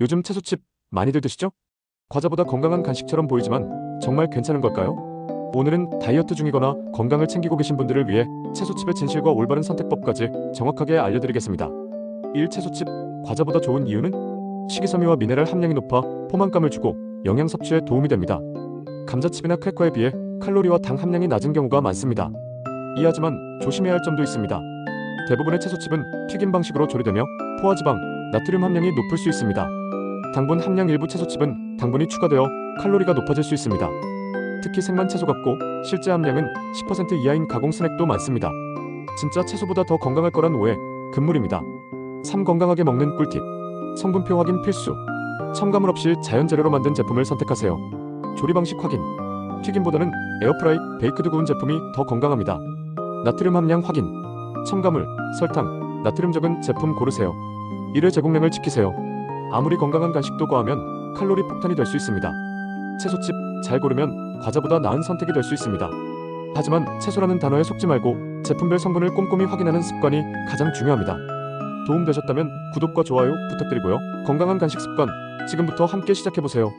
요즘 채소칩 많이들 드시죠? 과자보다 건강한 간식처럼 보이지만 정말 괜찮은 걸까요? 오늘은 다이어트 중이거나 건강을 챙기고 계신 분들을 위해 채소칩의 진실과 올바른 선택법까지 정확하게 알려드리겠습니다. 1. 채소칩 과자보다 좋은 이유는 식이섬유와 미네랄 함량이 높아 포만감을 주고 영양 섭취에 도움이 됩니다. 감자칩이나 크래커에 비해 칼로리와 당 함량이 낮은 경우가 많습니다. 이 하지만 조심해야 할 점도 있습니다. 대부분의 채소칩은 튀김 방식으로 조리되며 포화지방, 나트륨 함량이 높을 수 있습니다. 당분 함량 일부 채소 칩은 당분이 추가되어 칼로리가 높아질 수 있습니다. 특히 생만 채소 같고 실제 함량은 10% 이하인 가공 스낵도 많습니다. 진짜 채소보다 더 건강할 거란 오해, 금물입니다. 3. 건강하게 먹는 꿀팁. 성분표 확인 필수. 첨가물 없이 자연 재료로 만든 제품을 선택하세요. 조리 방식 확인. 튀김보다는 에어프라이, 베이크드 구운 제품이 더 건강합니다. 나트륨 함량 확인. 첨가물, 설탕, 나트륨 적은 제품 고르세요. 1회 제공량을 지키세요. 아무리 건강한 간식도 과하면 칼로리 폭탄이 될 수 있습니다. 채소칩 잘 고르면 과자보다 나은 선택이 될 수 있습니다. 하지만 채소라는 단어에 속지 말고 제품별 성분을 꼼꼼히 확인하는 습관이 가장 중요합니다. 도움되셨다면 구독과 좋아요 부탁드리고요. 건강한 간식 습관 지금부터 함께 시작해보세요.